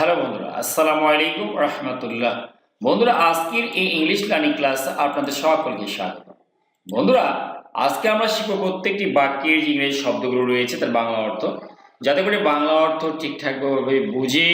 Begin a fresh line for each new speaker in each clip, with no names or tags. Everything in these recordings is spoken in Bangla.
হ্যালো বন্ধুরা, আসসালামু আলাইকুম রহমতুল্লাহ। বন্ধুরা, আজকের এই ইংলিশ লার্নিং ক্লাস আপনাদের সকলকে স্বাগত। বন্ধুরা, আজকে আমরা শিখব প্রত্যেকটি বাক্যের যে ইংরেজি শব্দগুলো রয়েছে তার বাংলা অর্থ। যাতে করে বাংলা অর্থ ঠিকঠাকভাবে বুঝে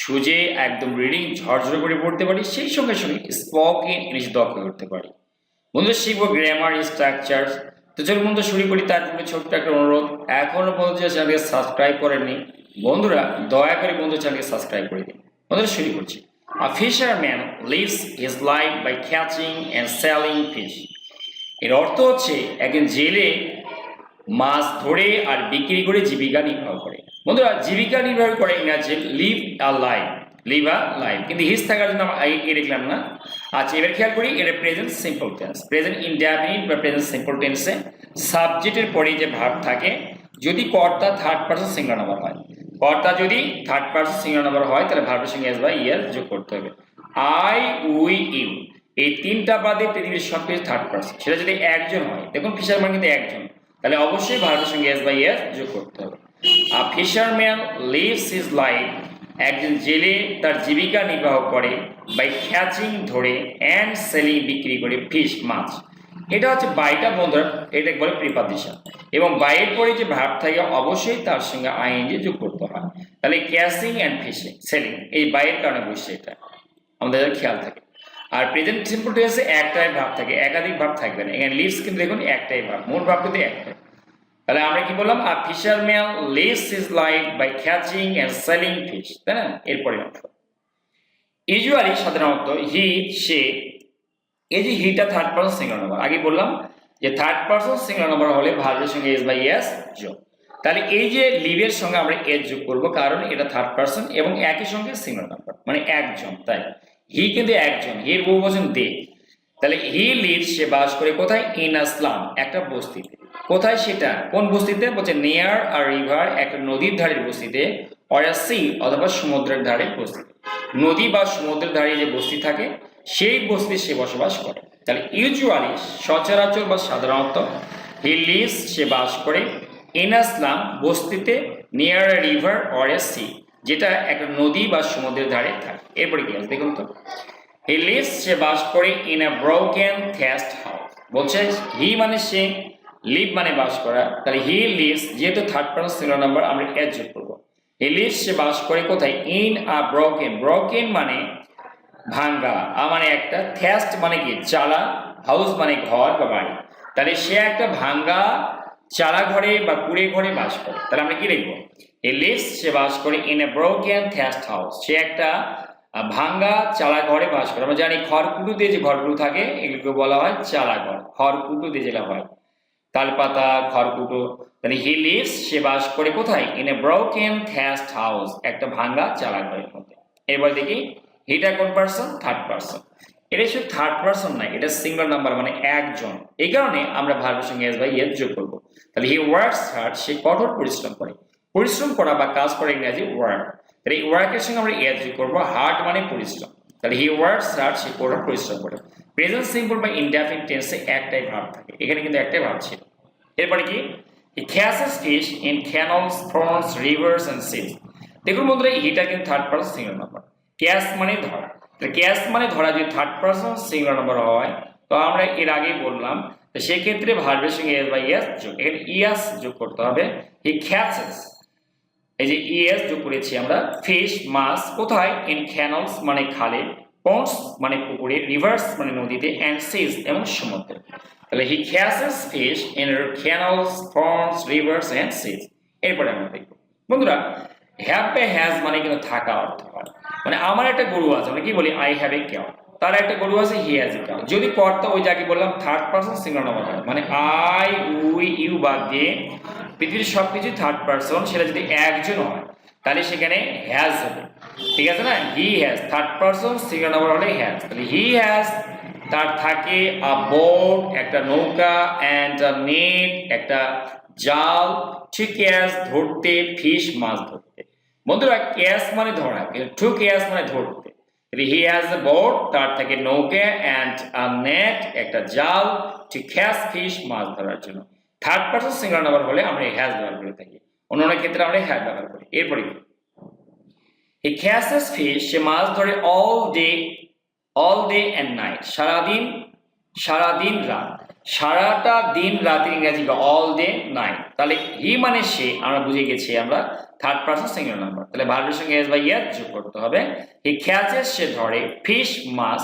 সুজে একদম রিডিং ঝরঝরে করে পড়তে পারি, সেই সঙ্গে সঙ্গে স্পোকেন ইংলিশ দক্ষ করতে পারি। বন্ধুরা, শিখব গ্রামার স্ট্রাকচার তো চলুন বন্ধু শুরু করি, তার পূর্বে ছোট্ট একটা অনুরোধ। এখনও পর্যন্ত চ্যানেলকে সাবস্ক্রাইব করেননি বন্ধুরা, দয়া করে বন্ধু চ্যানেলকে সাবস্ক্রাইব করে দিন। বন্ধুরা, শুরু করছি। A fisherman lives his life by catching and selling fish. এর অর্থ হচ্ছে, একজন জেলে মাছ ধরে আর বিক্রি করে জীবিকা নির্বাহ করে। বন্ধুরা, জীবিকা নির্বাহ করে ইংরাজি live a life live a life কিন্তু হিস থাকার জন্য এ লিখলাম না। আচ্ছা এবার খেয়াল করি, এটা present simple tense present indefinite বা প্রেজেন্ট সিম্পল টেন্সে সাবজেক্টের পরে যে ভার্ব থাকে, যদি কর্তা থার্ড পার্সন সিঙ্গল নাম্বার হয়। কর্তা যদি থার্ড পার্সন সিঙ্গল নাম্বার হয়, তাহলে ভার্বের সঙ্গে এস বা ইয়ার যোগ করতে হবে। আই উই ইউ এই তিনটা বাদে পৃথিবীর সব কিছু থার্ড পার্সন সেটা যদি একজন হয়, দেখুন ফিশারম্যান কিন্তু একজন, তাহলে অবশ্যই ভারতের সঙ্গে এস বাই এস যোগ করতে হবে। আর ফিশারম্যান লিভস ইজ লাইফ একজন জেলে তার জীবিকা নির্বাহ করে বাই ক্যাচিং ধরে অ্যান্ড সেলিং বিক্রি করে ফিশ মাছ। এটা হচ্ছে বাইটা বন্ধুরা, এটা বলে প্রিপাদিশন এবং বাইয়ের পরে যে ভাব থাকে, অবশ্যই তার সঙ্গে আইএনজি যোগ করতে হয়। তাহলে ক্যাচিং অ্যান্ড ফিশিং, সেলিং, এই বাইয়ের কারণে বুঝছে এটা। আমাদের খেয়াল থাকে। আর প্রেজেন্ট সিম্পল টেন্সে একটাই ভাব থাকে, একাধিক ভাব থাকবে না। এখানে লিভস কিন্তু দেখুন, একটাই ভাব, মোট ভাব কিন্তু একটাই। তাহলে আমরা কি বললাম? আর fisherman lives his life by catching and selling fish তাই না? এরপরে অংশ ইউজুয়ালি সাধারণত হি সে এই যে হিটা থার্ড পার্সন সিঙ্গল নাম্বার আগে বললাম যে থার্ড পার্সন সিঙ্গল নাম্বার হলে ভার্বের সঙ্গে এস বাই এস যোগ। তাহলে এই যে লিভের সঙ্গে আমরা এস যোগ করব, কারণ এটা থার্ড পার্সন এবং একই সঙ্গে সিঙ্গল নাম্বার মানে একজন, তাই? হি কিন্তু একজন হির বহু বচন দে তাহলে হি লিভ সে বাস করে কোথায়? ইন আসলাম একটা বস্তিতে। কোথায় সেটা? কোন বস্তিতে? বলছে নেয়ার আর রিভার একটা নদীর ধারের বস্তিতে অর সি অথবা সমুদ্রের ধারে বস্তিতে। নদী বা সমুদ্রের ধারে যে বস্তি থাকে সেই বস্তি সে বসবাস করে। তাহলে ইউজুয়ালি সচরাচর বা সাধারণত হি লিভস সে বাস করে ইন আসলাম বস্তিতে near a river or a sea, যেটা একটা নদী বা সমুদ্রের ধারে থাকে। এরপরে কি আছে দেখুন তো। হি লিভস সে বাস করে in a broken thatched house বলছে হি মানে সে লিভ মানে বাস করা। তাহলে হি লিভস যেহেতু থার্ড পার্সন সিঙ্গল নাম্বার আমরা এড যোগ করব। হি লিভস সে বাস করে কোথায়? ইন আ ব্রোকেন ব্রোকেন মানে ভাঙ্গা। আ মানে একটা থ্যাস্ট মানে কি? চালা, হাউস মানে ঘর বা বাড়ি। তাহলে সে একটা ভাঙ্গা, চালা ঘরে বা কুড়ে ঘরে বাস করে। তাহলে আমরা কি লিখব? এ লিভস সে বাস করে in a broken thatched house সে একটা ভাঙ্গা, চালা ঘরে বাস করে। আমরা জানি খড়কুটো দিয়ে যে ঘরগুলো থাকে, এগুলোকে বলা হয় চালা ঘর। খড়কুটো দিয়ে যেটা হয়। তালপাতা, খড়কুটো। তাহলে হি লিভস সে বাস করে কোথায়? In a broken thatched house একটা ভাঙ্গা, চালা ঘরের মধ্যে। এবার দেখি হিটা কোন পার্সন থার্ড পার্সন এটা শুধু থার্ড পার্সন নয়, এটা সিঙ্গল নাম্বার মানে একজন। এই কারণে আমরা ভার্বের সঙ্গে এস বাই এস যোগ করব। তাহলে হি ওয়ার্কস হার্ড সে কঠোর পরিশ্রম করে। পরিশ্রম করা বা কাজ করে ইংরাজি ওয়ার্ক তাহলে এই ওয়ার্কের সঙ্গে আমরা এস যোগ করব হার্ড মানে পরিশ্রম। তাহলে হি ওয়ার্কস হার্ড সে কঠোর পরিশ্রম করে। প্রেজেন্ট সিম্পল বা ইনডেফিনিট টেন্সে একটাই ভাব থাকে। এখানে কিন্তু একটাই ভাব ছিল। এরপরে কি? He catches fish in canals ponds rivers and seas দেখুন বন্ধুরা হিটা কিন্তু third person singular number catch মানে ধরা। ক্যাশ মানে ধরা যদি থার্ড পার্সন সিঙ্গল নাম্বার হয়, তো আমরা এর আগেই বললাম, তো সেক্ষেত্রে ভার্বের সঙ্গে এস বা ইয়াস যোগ, এখানে ইয়াস যোগ করতে হবে হি ক্যাচেস এই যে ইএস যোগ করেছি আমরা ফিশ মাছ, কোথায়? ইন ক্যানলস মানে খালে পন্স মানে পুকুরে রিভার্স মানে নদীতে অ্যান্ড সিজ এবং সমুদ্রে। তাহলে he catches fish in canals ponds rivers and seas এরপরে আমরা দেখব। বন্ধুরা হ্যাভ হ্যাজ মানে কিন্তু থাকা অর্থ। মানে আমার একটা গরু আছে, আমরা কি বলি আই হ্যাভ এ ক্যাও তার একটা গরু আছে হি হ্যাজ এ ক্যাও যদি কর্তা ওই যাকে বললাম থার্ড পার্সন সিঙ্গল নাম্বার হয় মানে আই উই ইউ বাদ দিয়ে পৃথিবীর সব কিছু থার্ড পার্সন সেটা যদি একজন হয়, তাহলে সেখানে হ্যাজ হবে। ঠিক আছে না? He has third person singular number হলে হ্যাজ তাহলে হি হ্যাজ তার থাকে আ বোট একটা নৌকা অ্যান্ড আ নেট একটা জাল। ঠিক ক্যাশ ধরতে ফিশ মাছ ধরতে। বন্ধুরা ক্যাশ মানে ধরা টু ক্যাশ মানে ধরতে। হি হ্যাজ এ বোট তার থেকে নৌকা অ্যান্ড আ নেট একটা জাল টু ক্যাশ ফিশ মাছ ধরার জন্য। থার্ড পার্সন সিঙ্গল নাম্বার হলে আমরা হ্যাজ ব্যবহার করে থাকি। অন্য অনেক ক্ষেত্রে আমরা হ্যাজ ব্যবহার করি। এরপরে? হি ক্যাচেস ফিশ সে মাছ ধরে all day all day and night সারাদিন সারাদিন রাত। সারাটা দিন রাতের ইংরেজি অল ডে নাইট তাহলে হি মানে সে, আমরা বুঝে গেছি আমরা থার্ড পার্সন সিঙ্গেল নাম্বার তাহলে ভার্বের সঙ্গে এস বা ইয়ার যোগ করতে হবে। হি ক্যাচেস সে ধরে ফিশ মাছ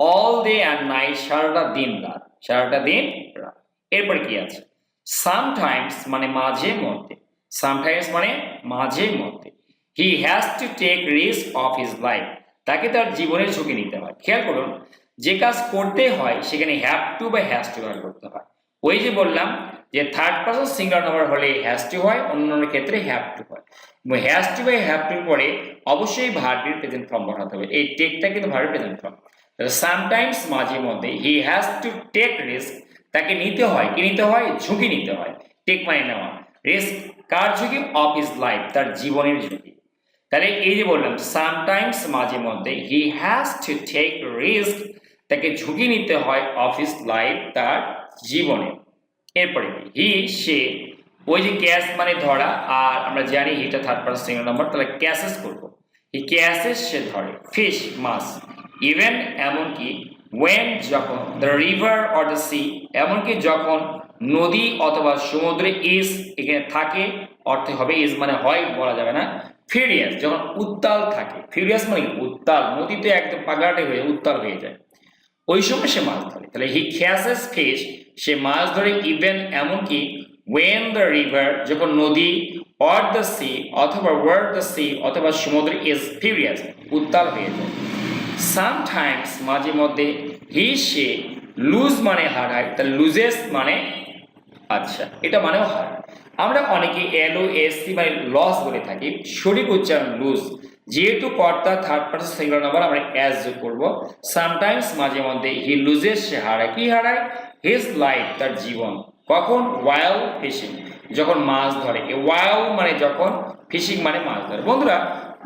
অল ডে অ্যান্ড নাইট সারাটা দিন রাত, সারাটা দিন রাত। এরপর কি আছে? সামটাইমস মানে মাঝে মধ্যে সামটাইমস মানে মাঝে মধ্যে he has to take risk of his life তাকে তার জীবনের ঝুঁকি নিতে হয়। খেয়াল করুন, যে কাজ করতে হয়, সেখানে হ্যাভ টু বা হ্যাজ টু ব্যবহার করতে হয়। ওই যে বললাম যে থার্ড পার্সন সিঙ্গার নাম্বার হলে হ্যাজ টু হয় অন্যান্য ক্ষেত্রে হ্যাভ টু হয়। এবং হ্যাজ টু বা হ্যাভ টুর পরে অবশ্যই ভার্বের প্রেজেন্ট ফর্ম বসাতে হবে। এই টেকটা কিন্তু ভার্বের প্রেজেন্ট ফর্ম সামটাইমস মাঝে মধ্যে he has to take risk তাকে নিতে হয়। কি নিতে হয়? ঝুঁকি নিতে হয়। টেক মানে নেওয়া। রিস্ক কার ঝুঁকি? অফ ইজ লাইফ তার জীবনের ঝুঁকি। তাহলে এই যে বললাম সামটাইমস মাঝে মধ্যে he has to take risk তাকে ঝুঁকি নিতে হয় অফ অফিস লাইফ তার জীবনে। এরপরে হি, সে। ওই যে ক্যাশ মানে ধরা, আর আমরা জানি হিটা থার্ড পার্সন সিঙ্গল নাম্বার তাহলে ক্যাশেস করব। হি ক্যাশেস সে ধরে। ফিশ, মাছ। ইভেন এমনকি ওয়েন যখন the river or the sea এমনকি যখন নদী অথবা সমুদ্রে ইজ এখানে থাকে, অর্থে হবে ইজ মানে হয় বলা যাবে না। ফিউরিয়াস যখন উত্তাল থাকে। ফিউরিয়াস মানে? উত্তাল। নদীতে একদম পাগলাটে হয়ে উত্তাল হয়ে যায়। ওই সময় সে মাছ ধরে। তাহলে হি ক্যাসেস ফিশ সে মাছ ধরে ইভেন এমনকি ওয়েন দ্য রিভার যখন নদী অর দ্য সি অথবা ওয়ার দ্য সি অথবা সমুদ্র ইজ ফিউরিয়াস উত্তাল হয়ে যায়। সামটাইমস মাঝে মধ্যে হি সে লুজ মানে হারায়, তা লুজেস মানে আচ্ছা এটা মানেও হয় আমরা অনেকে এল ও এস মানে লস বলে থাকি, সঠিক উচ্চারণ লুজ যেহেতু কর্তা থার্ড পার্সন সিঙ্গুলার নাম্বার আমরা অ্যাজ যোগ করব। সামটাইমস মাঝে মধ্যে হি লুজেস সে হারায়। কি হারায়? হিজ লাইফ তার জীবন। কখন? ওয়াইল ফিশিং যখন মাছ ধরে। ওয়াইল মানে যখন ফিশিং মানে মাছ ধরে। বন্ধুরা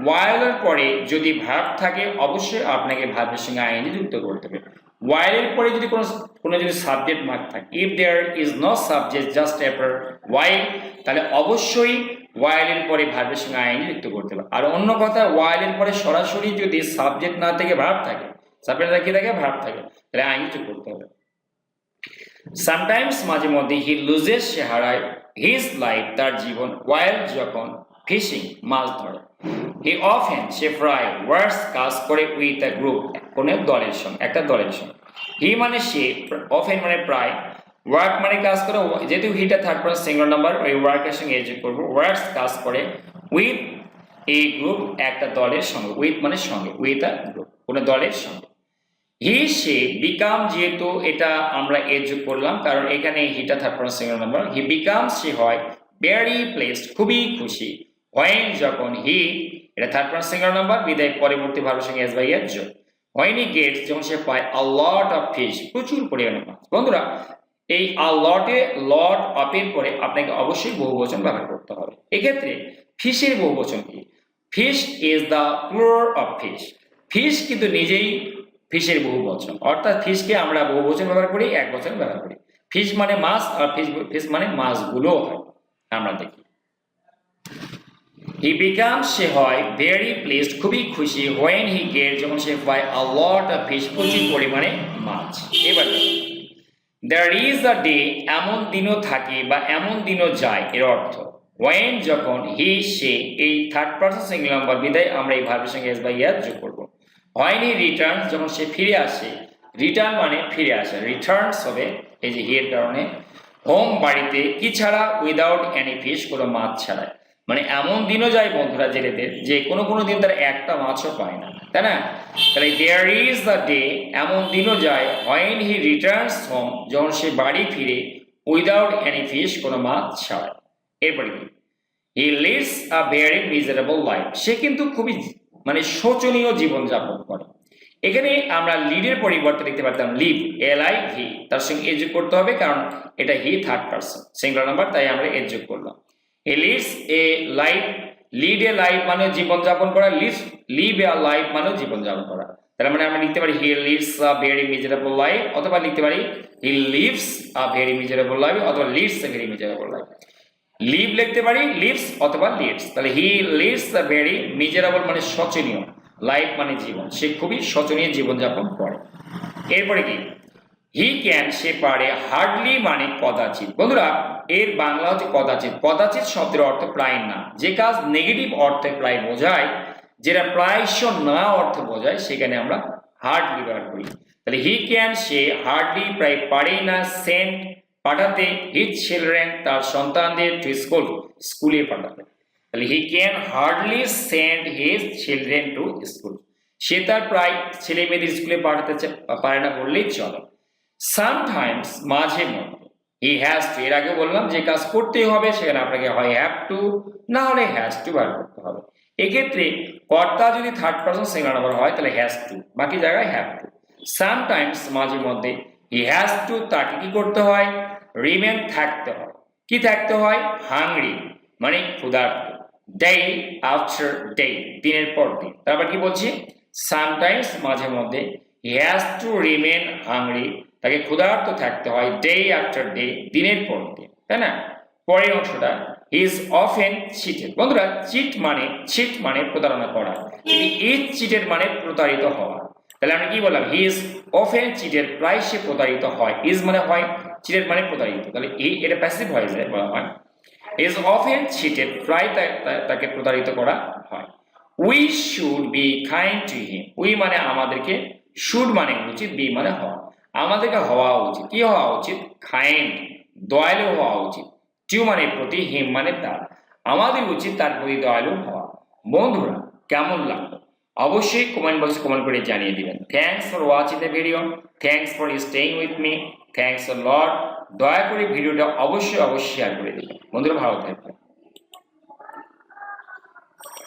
ওয়াইলের পরে যদি ভার্ব থাকে, অবশ্যই আপনাকে ভার্বের সঙ্গে আইনি যুক্ত করতে হবে। ওয়াইলের পরে যদি কোনো কোনো যদি সাবজেক্ট মার্ক থাকে if there is no subject just after while তাহলে অবশ্যই ওয়াইলের পরে ভার্বের সঙ্গে আইনি যুক্ত করতে হবে। আর অন্য কথা ওয়াইলের পরে সরাসরি যদি সাবজেক্ট না থেকে ভার্ব থাকে সাবজেক্ট কি থাকে ভার্ব থাকে, তাহলে আইনি যুক্ত করতে হবে। সামটাইমস মাঝে মধ্যে হি লুজেস সে হারায় হিজ লাইফ তার জীবন ওয়াইল যখন ফিশিং মাছ ধরে। হি অফেন সে প্রায় ওয়ার্ডস কাজ করে উইথ আ গ্রুপ কোনো দলের সঙ্গে, একটা দলের সঙ্গে। হি মানে সে অফেন মানে প্রায় ওয়ার্ক মানে কাজ করে, যেহেতু হিটা থার্ড পার্সন সিঙ্গল নাম্বার ওই ওয়ার্কের সঙ্গে এজ করব ওয়ার্ডস কাজ করে উইথ এই গ্রুপ একটা দলের সঙ্গে উইথ মানে সঙ্গে উইথ আ গ্রুপ কোনো দলের সঙ্গে। হি সে বিকাম যেহেতু এটা আমরা এ যোগ করলাম, কারণ এখানে হিটা third person single number he become সে হয় ভেরি প্লেসড খুবই খুশি। হোয়েন যখন হি এটা থার্ড পার্সন সিঙ্গল নাম্বার বিদায়, পরবর্তী ভাবের সঙ্গে এস বাই এর যোগ হোয়েন হি গেটস যখন সে পায় আ লট অফ ফিশ প্রচুর পরিমাণে মাছ। বন্ধুরা, এই আ লটে লট অফের পরে আপনাকে অবশ্যই বহুবচন ব্যবহার করতে হবে। এক্ষেত্রে ফিশের বহুবচন কি? Fish is the plural of fish fish কিন্তু নিজেই ফিশের বহু বচন অর্থাৎ ফিশকে আমরা বহুবচন ব্যবহার করি, এক বচন ব্যবহার করি। ফিশ মানে মাছ, আর ফিশ ফিশ মানে মাছগুলো হয়। আমরা দেখি। হি বিকাম সে হয় ভেরি প্লেসড খুবই খুশি হোয়েন হি গেট যখন সে পায় আ লট অফ ফিশ প্রচুর পরিমাণে মাছ। এবার দ্যার ইজ আ ডে এমন দিনও থাকে বা এমন দিনও যায়, এর অর্থ ওয়েন যখন হি সে এই থার্ড পার্সন সিঙ্গল নাম্বার বিদায়, আমরা এই ভাবের সঙ্গে এস বাই ইয়ার যোগ করব। হয়নি রিটার্ন যখন সে ফিরে আসে রিটার্ন মানে ফিরে আসে রিটার্নস হবে, এই যে হিয়ের কারণে হোম বাড়িতে, কি ছাড়া উইদাউট এনি ফিশ কোনো মাছ ছাড়ায় মানে এমন দিনও যায় বন্ধুরা জেলেদের যে কোনো কোনো দিন তারা একটা মাছও পায় না, তাই না? তাহলে দেয়ার ইজ দ্য ডে এমন দিনও যায় হোয়েন হি রিটার্নস হোম যখন সে বাড়ি ফিরে উইদাউট এনি ফিশ কোনো মাছ ছাড়ায় এরপরে কি? He lives a very miserable life সে কিন্তু খুবই মানে শোচনীয় জীবনযাপন করে। এখানে আমরা লিডের পরিবর্তে দেখতে পারতাম লিভ এল আই হি তার সঙ্গে এ যোগ করতে হবে কারণ এটা he third person single number তাই আমরা এ যোগ করলাম। He lives a life, lead a life মানে জীবনযাপন করা লিভ লিভ এ লাইফ মানে জীবনযাপন করা। তার মানে আমরা লিখতে পারি he lives a very miserable life, অথবা লিখতে পারি he lives a very miserable life, অথবা lives a very miserable life. Live লিখতে পারি, লিভস অথবা লিডস। তাহলে he lives the very miserable মানে শোচনীয়, লাইফ মানে জীবন। সে খুবই শোচনীয় জীবনযাপন করে। এরপরে কি? হি ক্যান সে পারে হার্ডলি মানে কদাচিৎ। বন্ধুরা, এর বাংলা হচ্ছে কদাচিৎ। কদাচিৎ শব্দের অর্থ প্রায় না। যে কাজ নেগেটিভ অর্থে প্রায় বোঝায়, যেটা প্রায়শ না অর্থে বোঝায়, সেখানে আমরা হার্ডলি ব্যবহার করি। তাহলে হি ক্যান সে হার্ডলি প্রায় পারেই না সেন্ট পাঠাতে হিজ চিলড্রেন তার সন্তানদের টু স্কুল স্কুলে পাঠাতে। তাহলে he can hardly send his children to school সে তার প্রায় ছেলে মেয়েদের স্কুলে পাঠাতে পারে না বললেই চলে। সামটাইমস মাঝে মধ্যে হি হ্যাজ টু এর আগে বললাম যে কাজ করতে হবে, সেখানে আপনাকে হয় হ্যাভ টু না হলে হ্যাজ টু বার করতে হবে। এক্ষেত্রে কর্তা যদি থার্ড পার্সন সিঙ্গল নাম্বার হয়, তাহলে হ্যাজ টু বাকি জায়গায় হ্যাভ টু সামটাইমস মাঝে মধ্যে হি হ্যাজ টু তাকে কি করতে হয়? রিমেন থাকতে হয়। কি থাকতে হয়? হাংরি মানে ক্ষুধার্ত। ডে আফটার ডে দিনের পর দিন। তারপর কি বলছি? সামটাইমস মাঝে মধ্যে he has to remain hungry তাকে ক্ষুধার্ত থাকতে হয় ডে আফটার ডে দিনের পর দিন, তাই না? পরের অংশটা ইজ অফেন চিটেড বন্ধুরা চিট মানে চিট মানে প্রতারণা করা। ইজ চিটের মানে প্রতারিত হওয়া, তাহলে আমরা কি বললাম? হি ইজ অফেন চিটের প্রায় সে প্রতারিত হয়। ইজ মানে হয় চিটের মানে প্রতারিত। তাহলে এই, এটা প্যাসিভ ভয়েসে বলা হয়। ইজ অফেন চিটেড প্রায় তাকে প্রতারিত করা হয়। We should be kind to him we মানে আমাদেরকে শুড মানে উচিত বি মানে হওয়া। আমাদেরকে হওয়া উচিত। কি হওয়া উচিত? কাইন্ড দয়ালু হওয়া উচিত। টু মানে প্রতি হিম মানে তার আমাদের উচিত তার প্রতি দয়ালু হওয়া। বন্ধুরা, কেমন লাগল? অবশ্যই কমেন্ট বক্সে কমেন্ট করে জানিয়ে দিবেন। Thanks for watching the video thanks for staying with me thanks lord দয়া করে ভিডিওটা অবশ্যই অবশ্যই শেয়ার করে দিবেন। বন্ধুরা, ভালো থাকবেন।